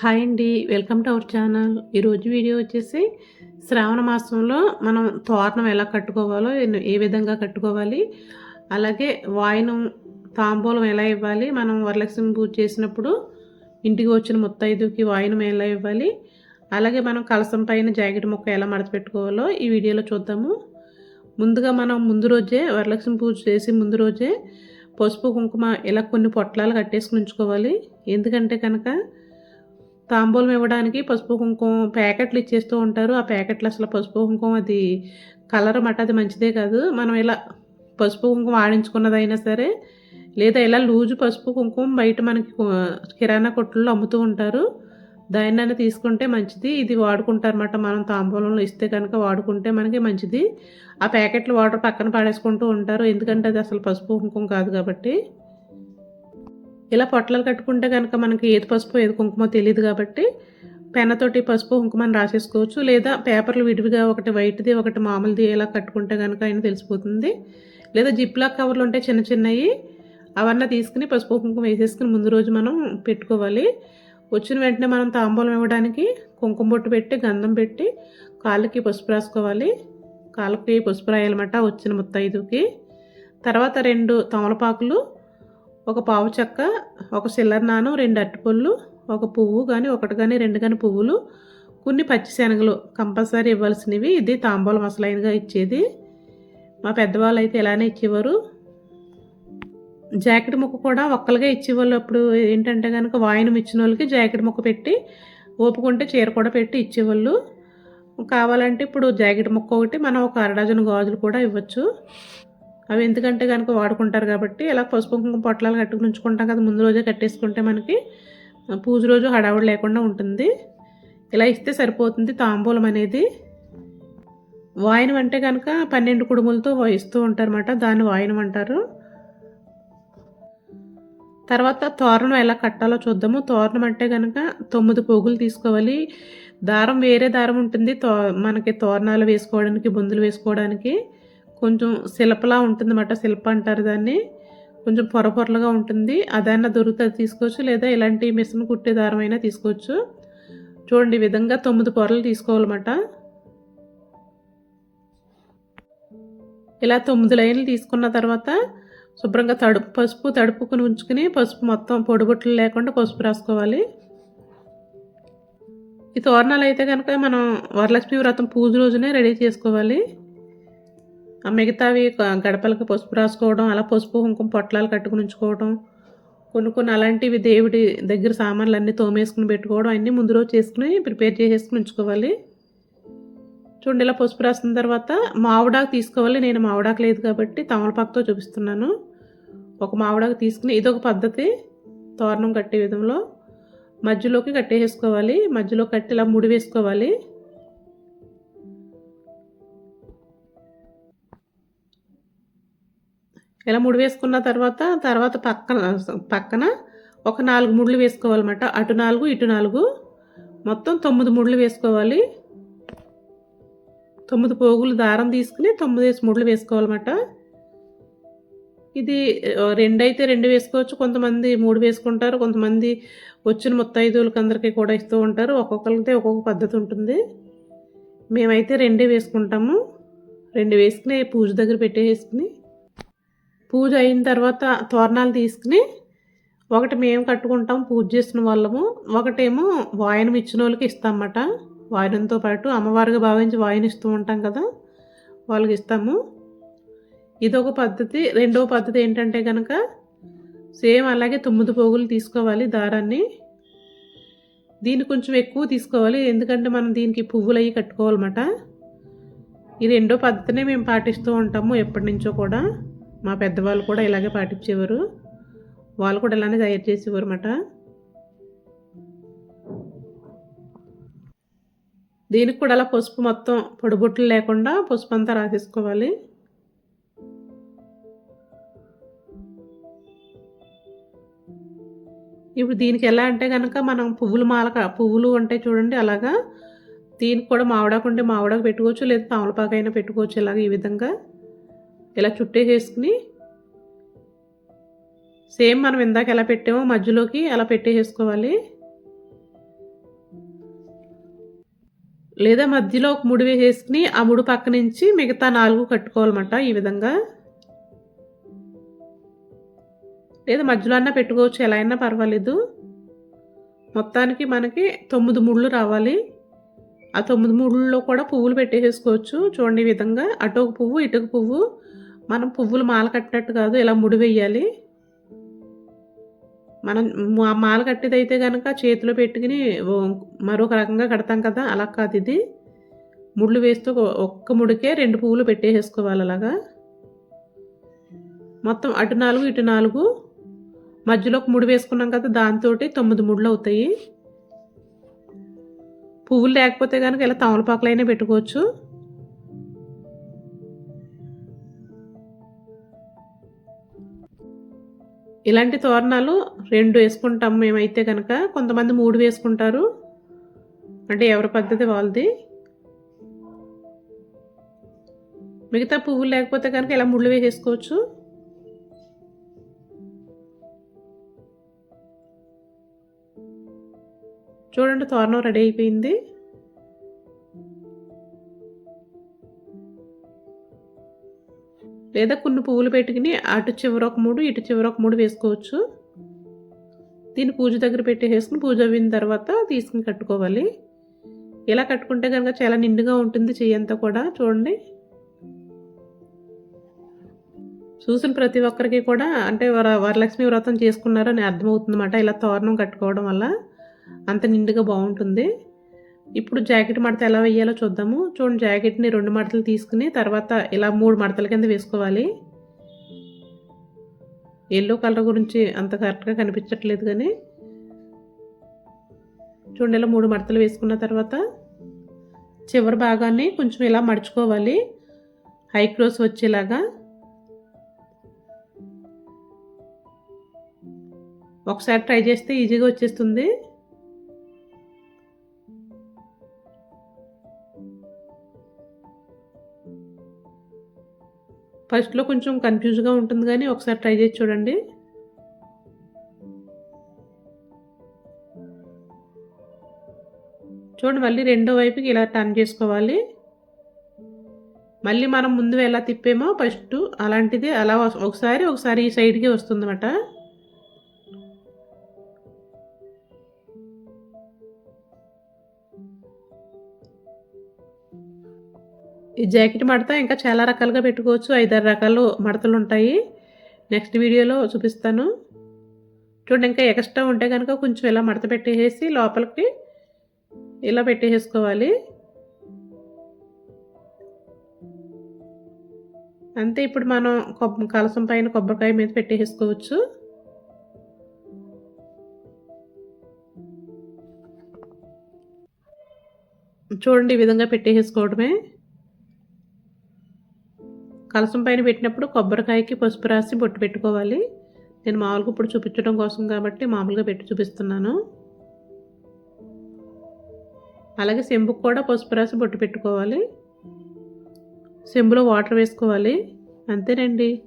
Hi అండి welcome to our channel. ఈరోజు video వచ్చేసి శ్రావణ మాసంలో మనం తోరణం ఎలా కట్టుకోవాలో ఏ విధంగా కట్టుకోవాలి అలాగే వాయినం తాంబూలం ఎలా ఇవ్వాలి మనం వరలక్ష్మి పూజ చేసినప్పుడు ఇంటికి వచ్చిన ముత్తైదుకి వాయినం ఎలా ఇవ్వాలి అలాగే మనం కలసం పైన జాకెట్ ముక్క ఎలా మడత పెట్టుకోవాలో ఈ వీడియోలో చూద్దాము. ముందుగా మనం ముందు రోజే వరలక్ష్మి పూజ చేసి ముందు రోజే పసుపు కుంకుమ ఇలా కొన్ని పొట్లాలు కట్టేసుకుని ఉంచుకోవాలి. ఎందుకంటే కనుక తాంబూలం ఇవ్వడానికి పసుపు కుంకుమ ప్యాకెట్లు ఇచ్చేస్తూ ఉంటారు. ఆ ప్యాకెట్లు అసలు పసుపు కుంకుమ అది కలర్ మట అది మంచిదే కాదు. మనం ఇలా పసుపు కుంకుమ ఆడించుకున్నదైనా సరే లేదా ఇలా లూజు పసుపు కుంకుమ బయట మనకి కిరాణా కొట్టుల్లో అమ్ముతూ ఉంటారు. దాన్ని తీసుకుంటే మంచిది. ఇది వాడుకుంటారన్నమాట. మనం తాంబూలంలో ఇస్తే కనుక వాడుకుంటే మనకి మంచిది. ఆ ప్యాకెట్లు వాటర్ పక్కన పాడేసుకుంటూ ఉంటారు. ఎందుకంటే అది అసలు పసుపు కుంకుమ కాదు కాబట్టి. ఇలా పొట్లాలు కట్టుకుంటే కనుక మనకి ఏది పసుపు ఏది కుంకుమ తెలియదు కాబట్టి పెన్నతోటి పసుపు కుంకుమని రాసేసుకోవచ్చు. లేదా పేపర్లు విడివిగా ఒకటి వైట్ది ఒకటి మామూలుది ఇలా కట్టుకుంటే కనుక అయినా తెలిసిపోతుంది. లేదా జిప్లాక్ కవర్లు ఉంటే చిన్న చిన్నవి అవన్నీ తీసుకుని పసుపు కుంకుమ వేసేసుకుని ముందు రోజు మనం పెట్టుకోవాలి. వచ్చిన వెంటనే మనం తాంబూలం ఇవ్వడానికి కుంకుమ బొట్టు పెట్టి గంధం పెట్టి కాళ్ళకి పసుపు రాసుకోవాలి. కాళ్ళకి పసుపు రాయాలన్నమాట వచ్చిన ముత్తైదుకి తర్వాత రెండు తమలపాకులు ఒక పావు చెక్క ఒక సిల్లర్ నాను రెండు అరటిపళ్ళు ఒక పువ్వు కానీ ఒకటి కానీ రెండు కానీ పువ్వులు కొన్ని పచ్చిశనగలు కంపల్సరీ ఇవ్వాల్సినవి. ఇది తాంబూలం అసలైనగా ఇచ్చేది. మా పెద్దవాళ్ళు అయితే ఇలానే ఇచ్చేవారు. జాకెట్ ముక్క కూడా ఒక్కలుగా ఇచ్చేవాళ్ళు. అప్పుడు ఏంటంటే కనుక వాయినం ఇచ్చిన వాళ్ళకి జాకెట్ ముక్క పెట్టి ఓపుకుంటే చీర కూడా పెట్టి ఇచ్చేవాళ్ళు. కావాలంటే ఇప్పుడు జాకెట్ ముక్క ఒకటి మనం ఒక అరడజన్ గాజులు కూడా ఇవ్వచ్చు. అవి ఎందుకంటే కనుక వాడుకుంటారు కాబట్టి ఇలా పసుపు కుంకుమ పొట్లాలు కట్టుకుని ఉంచుకుంటాం కదా ముందు రోజే కట్టేసుకుంటే మనకి పూజ రోజు హడావుడి లేకుండా ఉంటుంది. ఇలా ఇస్తే సరిపోతుంది తాంబూలం అనేది. వాయనం అంటే కనుక పన్నెండు కుడుములతో ఇస్తూ ఉంటారన్నమాట దాన్ని వాయనం అంటారు. తర్వాత తోరణం ఎలా కట్టాలో చూద్దాము. తోరణం అంటే కనుక తొమ్మిది పోగులు తీసుకోవాలి. దారం వేరే దారం ఉంటుంది తో మనకి తోరణాలు వేసుకోవడానికి బొందులు వేసుకోవడానికి. కొంచెం శిల్పలా ఉంటుంది అన్నమాట శిల్ప అంటారు దాన్ని. కొంచెం పొర పొరలుగా ఉంటుంది. అదైనా దొరుకుతుంది తీసుకోవచ్చు. లేదా ఇలాంటి మిషన్ కుట్టే దారం అయినా తీసుకోవచ్చు. చూడండి ఈ విధంగా తొమ్మిది పొరలు తీసుకోవాలన్నమాట. ఇలా తొమ్మిది లైన్లు తీసుకున్న తర్వాత శుభ్రంగా తడుపు పసుపు తడుపుకుని ఉంచుకుని పసుపు మొత్తం పొడిబొట్లు లేకుండా పసుపు రాసుకోవాలి. ఈ తోరణాలు అయితే కనుక మనం వరలక్ష్మి వ్రతం పూజ రోజునే రెడీ చేసుకోవాలి. మిగతావి గ- గడపలకి పసుపు రాసుకోవడం అలా పసుపు కుంకుమ పొట్లాలు కట్టుకుని ఉంచుకోవడం కొన్ని కొన్ని అలాంటివి దేవుడి దగ్గర సామాన్లు అన్నీ తోమేసుకుని పెట్టుకోవడం అన్నీ ముందు రోజు చేసుకుని ప్రిపేర్ చేసేసుకుని ఉంచుకోవాలి. చూడండి ఇలా పసుపు రాసిన తర్వాత మావిడాకు తీసుకోవాలి. నేను మావిడాకు లేదు కాబట్టి తమలపాకుతో చూపిస్తున్నాను. ఒక మావిడాకు తీసుకుని ఇదొక పద్ధతి. తోరణం కట్టే విధంలో మధ్యలోకి కట్టేసుకోవాలి మధ్యలో కట్టి ఇలా ముడి వేసుకోవాలి. ఇలా ముడి వేసుకున్న తర్వాత తర్వాత పక్కన పక్కన ఒక నాలుగు ముళ్ళు వేసుకోవాలన్నమాట. అటు నాలుగు ఇటు నాలుగు. మొత్తం తొమ్మిది ముళ్ళు వేసుకోవాలి. తొమ్మిది పోగులు దారం తీసుకుని తొమ్మిది వేసి ముళ్ళు వేసుకోవాలన్నమాట. ఇది రెండైతే రెండు అయితే రెండు వేసుకోవచ్చు. కొంతమంది మూడు వేసుకుంటారు. కొంతమంది వచ్చిన ముత్తైదువులకి అందరికీ కూడా ఇస్తూ ఉంటారు. ఒక్కొక్కరికి ఒక్కొక్క పద్ధతి ఉంటుంది. మేమైతే రెండే వేసుకుంటాము. రెండు వేసుకుని పూజ దగ్గర పెట్టేసుకుని పూజ అయిన తర్వాత తోరణాలు తీసుకుని ఒకటి మేము కట్టుకుంటాం పూజ చేసిన వాళ్ళము. ఒకటేమో వాయనం ఇచ్చిన వాళ్ళకి ఇస్తామన్నమాట. వాయనంతో పాటు అమ్మవారిగా భావించి వాయన ఇస్తూ ఉంటాం కదా వాళ్ళకి ఇస్తాము. ఇదొక పద్ధతి. రెండవ పద్ధతి ఏంటంటే కనుక సేమ్ అలాగే తొమ్మిది పోగులు తీసుకోవాలి దారాన్ని. దీన్ని కొంచెం ఎక్కువ తీసుకోవాలి. ఎందుకంటే మనం దీనికి పువ్వులు అవి కట్టుకోవాలన్నమాట. ఈ రెండో పద్ధతినే మేము పాటిస్తూ ఉంటాము ఎప్పటి నుంచో కూడా. మా పెద్దవాళ్ళు కూడా ఇలాగే పాటించేవారు. వాళ్ళు కూడా ఇలానే తయారు చేసేవారు అన్నమాట దీనికి కూడా అలా పసుపు మొత్తం పొడిబొట్లు లేకుండా పసుపు అంతా రాసేసుకోవాలి. ఇప్పుడు దీనికి ఎలా అంటే కనుక మనం పువ్వులు మాలక పువ్వులు ఉంటాయి చూడండి అలాగా. దీనికి కూడా మావిడాకుంటే ఉంటే పెట్టుకోవచ్చు లేదా పాములపాకైనా పెట్టుకోవచ్చు ఇలాగ ఈ విధంగా. ఇలా చుట్టేసేసుకుని సేమ్ మనం ఇందాక ఎలా పెట్టామో మధ్యలోకి అలా పెట్టేసుకోవాలి లేదా మధ్యలో ఒక ముడి వేసేసుకుని ఆ ముడి పక్క నుంచి మిగతా నాలుగు కట్టుకోవాలన్నమాట ఈ విధంగా. లేదా మధ్యలో అన్నా పెట్టుకోవచ్చు ఎలా అయినా పర్వాలేదు. మొత్తానికి మనకి తొమ్మిది ముళ్ళు రావాలి. ఆ తొమ్మిది ముళ్ళలో కూడా పువ్వులు పెట్టేసేసుకోవచ్చు. చూడండి ఈ విధంగా. అటు ఒక పువ్వు ఇటుక పువ్వు. మనం పువ్వులు మాల కట్టినట్టు కాదు ఇలా ముడివేయాలి మనం మా- మాల కట్టేది అయితే కనుక చేతిలో పెట్టుకుని మరొక రకంగా కడతాం కదా అలా కాదు ఇది. ముళ్ళు వేస్తూ ఒక్క ముడికే రెండు పువ్వులు పెట్టేసేసుకోవాలి అలాగా. మొత్తం అటు నాలుగు ఇటు నాలుగు. మధ్యలో ఒక ముడి వేసుకున్నాం కదా దాంతో తొమ్మిది ముళ్ళు అవుతాయి. పువ్వులు లేకపోతే కనుక ఇలా తమలపాకులైనా పెట్టుకోవచ్చు. ఇలాంటి తోరణాలు రెండు వేసుకుంటాం మేమైతే కనుక కొంతమంది మూడు వేసుకుంటారు. అంటే ఎవరి పద్ధతి వాళ్ళది. మిగతా పువ్వులు లేకపోతే కనుక ఇలా ముళ్ళు వేసేసుకోవచ్చు. చూడండి తోరణం రెడీ అయిపోయింది. లేదా కొన్ని పువ్వులు పెట్టుకుని అటు చివర ఒక మూడు ఇటు చివర ఒక మూడు వేసుకోవచ్చు. దీన్ని పూజ దగ్గర పెట్టేసుకుని పూజ అయిన తర్వాత తీసుకుని కట్టుకోవాలి. ఇలా కట్టుకుంటే కనుక చాలా నిండుగా ఉంటుంది చెయ్యంతా కూడా చూడండి. చూసిన ప్రతి ఒక్కరికి కూడా అంటే వర వరలక్ష్మి వ్రతం చేసుకున్నారని అర్థమవుతుందన్నమాట ఇలా తోరణం కట్టుకోవడం వల్ల. అంత నిండుగా బాగుంటుంది. ఇప్పుడు జాకెట్ మడత ఎలా వేయాలో చూద్దాము. చూడండి జాకెట్ని రెండు మడతలు తీసుకుని తర్వాత ఇలా మూడు మడతల కింద వేసుకోవాలి. ఎల్లో కలర్ గురించి అంత కరెక్ట్గా కనిపించట్లేదు కానీ. చూడండి ఇలా మూడు మడతలు వేసుకున్న తర్వాత చివరి భాగాన్ని కొంచెం ఇలా మడుచుకోవాలి. హై క్రోస్ వచ్చేలాగా. ఒకసారి ట్రై చేస్తే ఈజీగా వచ్చేస్తుంది. ఫస్ట్లో కొంచెం కన్ఫ్యూజ్గా ఉంటుంది కానీ ఒకసారి ట్రై చేసి చూడండి. చూడండి మళ్ళీ రెండో వైపుకి ఇలా టర్న్ చేసుకోవాలి. మళ్ళీ మనం ముందు ఎలా తిప్పేమో ఫస్ట్ అలాంటిది అలా ఒకసారి ఒకసారి ఈ సైడ్కి వస్తుందన్నమాట. ఈ జాకెట్ మడత ఇంకా చాలా రకాలుగా పెట్టుకోవచ్చు. ఐదారు రకాలు మడతలు ఉంటాయి నెక్స్ట్ వీడియోలో చూపిస్తాను. చూడండి ఇంకా ఎక్స్ట్రా ఉంటే కనుక కొంచెం ఇలా మడత పెట్టేసి లోపలికి ఇలా పెట్టేసుకోవాలి. అంతే ఇప్పుడు మనం కొబ్బ కలసం పైన కొబ్బరికాయ మీద పెట్టేసుకోవచ్చు. చూడండి ఈ విధంగా పెట్టేసుకోవడమే. కలసం పైన పెట్టినప్పుడు కొబ్బరికాయకి పసుపు రాసి బొట్టు పెట్టుకోవాలి. నేను మామూలుగా ఇప్పుడు చూపించడం కోసం కాబట్టి మామూలుగా పెట్టి చూపిస్తున్నాను. అలాగే సెంబుకు కూడా పసుపు రాసి బొట్టు పెట్టుకోవాలి. సెంబులో వాటర్ వేసుకోవాలి. అంతేనండి.